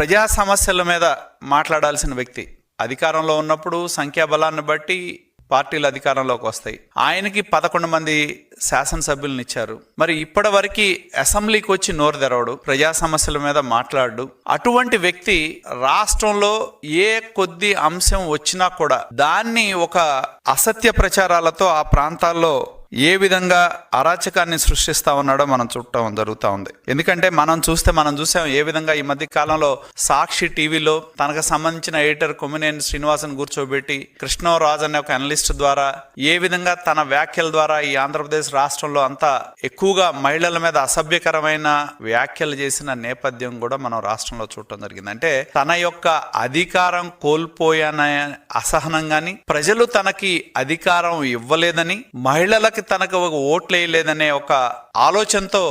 ప్రజా సమస్యల మీద మాట్లాడాల్సిన వ్యక్తి అధికారంలో ఉన్నప్పుడు సంఖ్యాబలాన్ని బట్టి పార్టీలు అధికారంలోకి వస్తాయి. ఆయనకి పదకొండు మంది శాసనసభ్యులను ఇచ్చారు. మరి ఇప్పటి వరకు అసెంబ్లీకి వచ్చి నోరు తెరవడు ప్రజా సమస్యల మీద మాట్లాడు. అటువంటి వ్యక్తి రాష్ట్రంలో ఏ కొద్ది అంశం వచ్చినా కూడా దాన్ని ఒక అసత్య ప్రచారాలతో ఆ ప్రాంతాల్లో ఏ విధంగా అరాచకాన్ని సృష్టిస్తా ఉన్నాడో మనం చూడటం జరుగుతూ ఉంది. ఎందుకంటే మనం చూస్తే మనం చూసాం ఏ విధంగా ఈ మధ్య కాలంలో సాక్షి టీవీలో తనకు సంబంధించిన ఎడిటర్ కొమ్మినేని శ్రీనివాసన్ కూర్చోబెట్టి కృష్ణరాజు అనే ఒక అనలిస్ట్ ద్వారా ఏ విధంగా తన వ్యాఖ్యల ద్వారా ఈ ఆంధ్రప్రదేశ్ రాష్ట్రంలో అంతా ఎక్కువగా మహిళల మీద అసభ్యకరమైన వ్యాఖ్యలు చేసిన నేపథ్యం కూడా మనం రాష్ట్రంలో చూడటం జరిగింది. అంటే తన యొక్క అధికారం కోల్పోయాన అసహనం గాని ప్రజలు తనకి అధికారం ఇవ్వలేదని మహిళలకి తనకు ఒక ఓట్లు వేయలేదనే ఒక ఆలోచనతో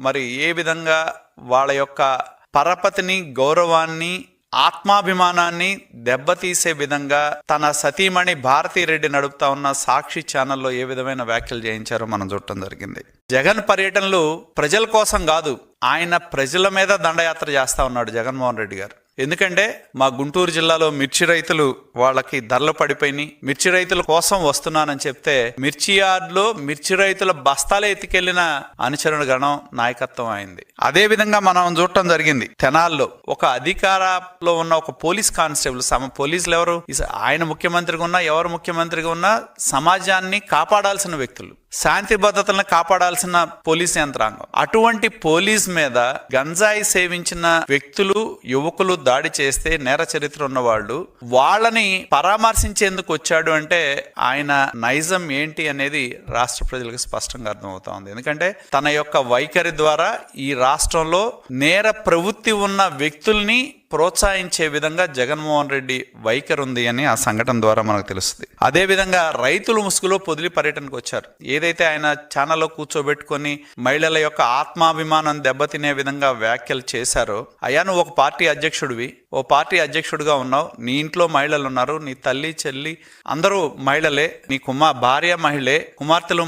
మరి ఏ విధంగా వాళ్ళ యొక్క పరపతిని గౌరవాన్ని ఆత్మాభిమానాన్ని దెబ్బతీసే విధంగా తన సతీమణి భారతీరెడ్డి నడుపుతా ఉన్న సాక్షి ఛానల్లో ఏ విధమైన వ్యాఖ్యలు చేయించారో మనం చూడటం జరిగింది. జగన్ పర్యటనలు ప్రజల కోసం కాదు ఆయన ప్రజల మీద దండయాత్ర చేస్తా ఉన్నాడు జగన్మోహన్ రెడ్డి గారు. ఎందుకంటే మా గుంటూరు జిల్లాలో మిర్చి రైతులు వాళ్ళకి ధరలు పడిపోయినాయి. మిర్చి రైతుల కోసం వస్తున్నానని చెప్తే మిర్చి యార్డ్లో మిర్చి రైతుల బస్తాలే ఎత్తుకెళ్ళిన అనుచరణ గణం నాయకత్వం అయింది. అదేవిధంగా మనం చూడటం జరిగింది. తెనాల్లో ఒక అధికారంలో ఉన్న ఒక పోలీస్ కానిస్టేబుల్ సమ పోలీసులు ఎవరు ఆయన ముఖ్యమంత్రిగా ఉన్నా ఎవరు ముఖ్యమంత్రిగా ఉన్నా సమాజాన్ని కాపాడాల్సిన వ్యక్తులు. శాంతి భద్రతలను కాపాడాల్సిన పోలీస్ యంత్రాంగం. అటువంటి పోలీస్ మీద గంజాయి సేవించిన వ్యక్తులు యువకులు దాడి చేస్తే నేర చరిత్ర ఉన్నవాళ్ళు వాళ్ళని పరామర్శించేందుకు వచ్చాడు అంటే ఆయన నైజం ఏంటి అనేది రాష్ట్ర ప్రజలకు స్పష్టంగా అర్థమవుతా ఉంది. ఎందుకంటే తన యొక్క వైఖరి ద్వారా ఈ రాష్ట్రంలో నేర ప్రవృత్తి ఉన్న వ్యక్తుల్ని ప్రోత్సహించే విధంగా జగన్మోహన్ రెడ్డి వైఖరి ఉంది అని ఆ సంఘటన ద్వారా మనకు తెలుస్తుంది. అదే విధంగా రైతులు ముసుగులో పొదిలి పర్యటనకు వచ్చారు. ఏదైతే ఆయన ఛానల్లో కూర్చోబెట్టుకొని మహిళల యొక్క ఆత్మాభిమానం దెబ్బతినే విధంగా వ్యాఖ్యలు చేశారో అయ్యా నువ్వు ఒక పార్టీ అధ్యక్షుడివి. ఓ పార్టీ అధ్యక్షుడిగా ఉన్నావు. నీ ఇంట్లో మహిళలు ఉన్నారు నీ తల్లి చెల్లి అందరూ మహిళలే. నీ కుమార్ భార్య మహిళే. కుమార్తెలు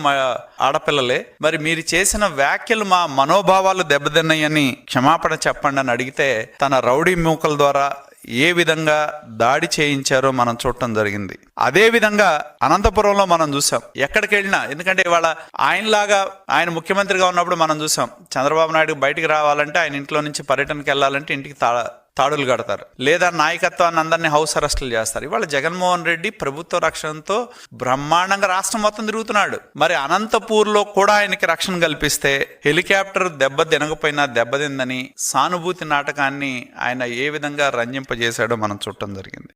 ఆడపిల్లలే. మరి మీరు చేసిన వ్యాఖ్యలు మా మనోభావాలు దెబ్బతిన్నాయని క్షమాపణ చెప్పండి అని అడిగితే తన రౌడీ ఎముకల ద్వారా ఏ విధంగా దాడి చేయించారో మనం చూడటం జరిగింది. అదే విధంగా అనంతపురంలో మనం చూసాం. ఎక్కడికి వెళ్ళినా ఎందుకంటే ఇవాళ ఆయనలాగా ఆయన ముఖ్యమంత్రిగా ఉన్నప్పుడు మనం చూసాం. చంద్రబాబు నాయుడు బయటికి రావాలంటే ఆయన ఇంట్లో నుంచి పర్యటనకి వెళ్ళాలంటే ఇంటికి తా తాడులు కడతారు. లేదా నాయకత్వాన్ని అందరినీ హౌస్ అరెస్టులు చేస్తారు. ఇవాళ జగన్మోహన్ రెడ్డి ప్రభుత్వ రక్షణతో బ్రహ్మాండంగా రాష్ట్రం మొత్తం తిరుగుతున్నాడు. మరి అనంతపూర్లో కూడా ఆయనకి రక్షణ కల్పిస్తే హెలికాప్టర్ దెబ్బ తినకపోయినా దెబ్బతిందని సానుభూతి నాటకాన్ని ఆయన ఏ విధంగా రంజింపజేశాడో మనం చూడటం జరిగింది.